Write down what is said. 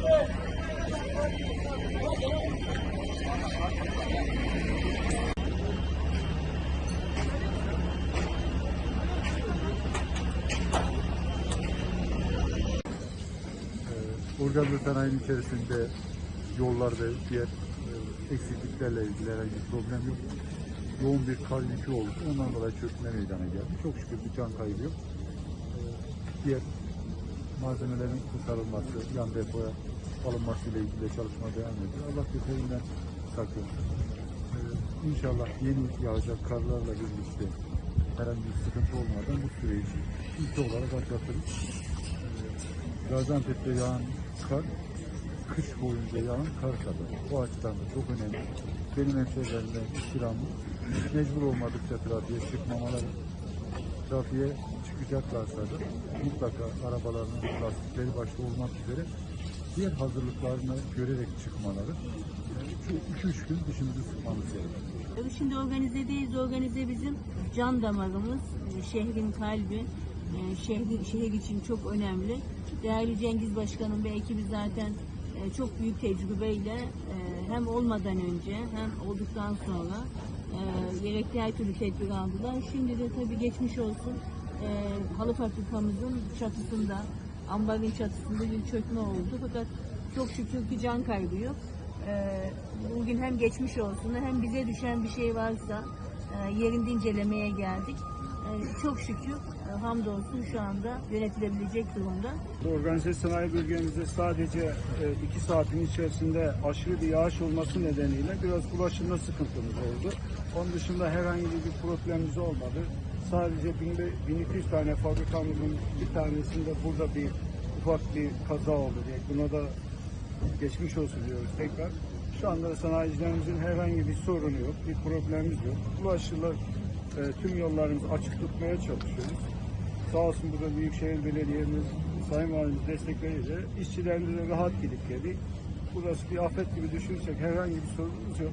Ee, Organlı sanayinin içerisinde yollar ve diğer e, eksikliklerle ilgili herhangi bir problem yok. Yoğun bir kar yükü oldu. Ondan dolayı çökme meydana geldi. Çok şükür bir can kaybı yok. Ee, Diğer malzemelerin kurtarılması, yan depoya alınması ile ilgili çalışma devam ediyor. Allah beterinden saklasın. Ee, İnşallah yeni yağacak karlarla birlikte herhangi bir sıkıntı olmadan bu süreci ülke olarak atlatırız. Gaziantep'te yağan kar, kış boyunca yağan kar kadar. Bu açıdan da çok önemli. Benim hemşehrilerimden istirhamı mecbur olmadıkça trafiğe çıkmamaları, trafiğe çıkacaklarsa da mutlaka arabalarının lastikleri başta olmak üzere diğer hazırlıklarını görerek çıkmaları. Şu 2-3 gün dişimizi sıkmamız gerekiyor. Şimdi organizedeyiz. Organize bizim can damarımız, e, şehrin kalbi. E, Şehri, şehir için çok önemli. Değerli Cengiz Başkanım ve ekibi zaten e, çok büyük tecrübeyle hem olmadan önce hem olduktan sonra gerekli her türlü tedbir aldılar. Şimdi de tabii geçmiş olsun e, halı fabrikamızın çatısında, ambarın çatısında bir çökme oldu. Fakat çok şükür ki can kaybı yok. Ee, bugün hem geçmiş olsun hem bize düşen bir şey varsa e, yerinde incelemeye geldik. Ee, çok şükür e, hamdolsun şu anda yönetilebilecek durumda. Organize sanayi bölgemizde sadece e, iki saatin içerisinde aşırı bir yağış olması nedeniyle biraz ulaşımda sıkıntımız oldu. Onun dışında herhangi bir problemimiz olmadı. Sadece 1200 tane fabrikamızın bir tanesinde burada bir ufak bir kaza oldu diye. Buna da geçmiş olsun diyoruz tekrar. Şu anda sanayicilerimizin herhangi bir sorunu yok, bir problemimiz yok. Ulaşılır e, tüm yollarımızı açık tutmaya çalışıyoruz. Sağ olsun burada Büyükşehir Belediye'miz, Sayın Valimiz destekleriyle işçilerimize rahat gidip geldik. Burası bir afet gibi düşünürsek herhangi bir sorunumuz yok.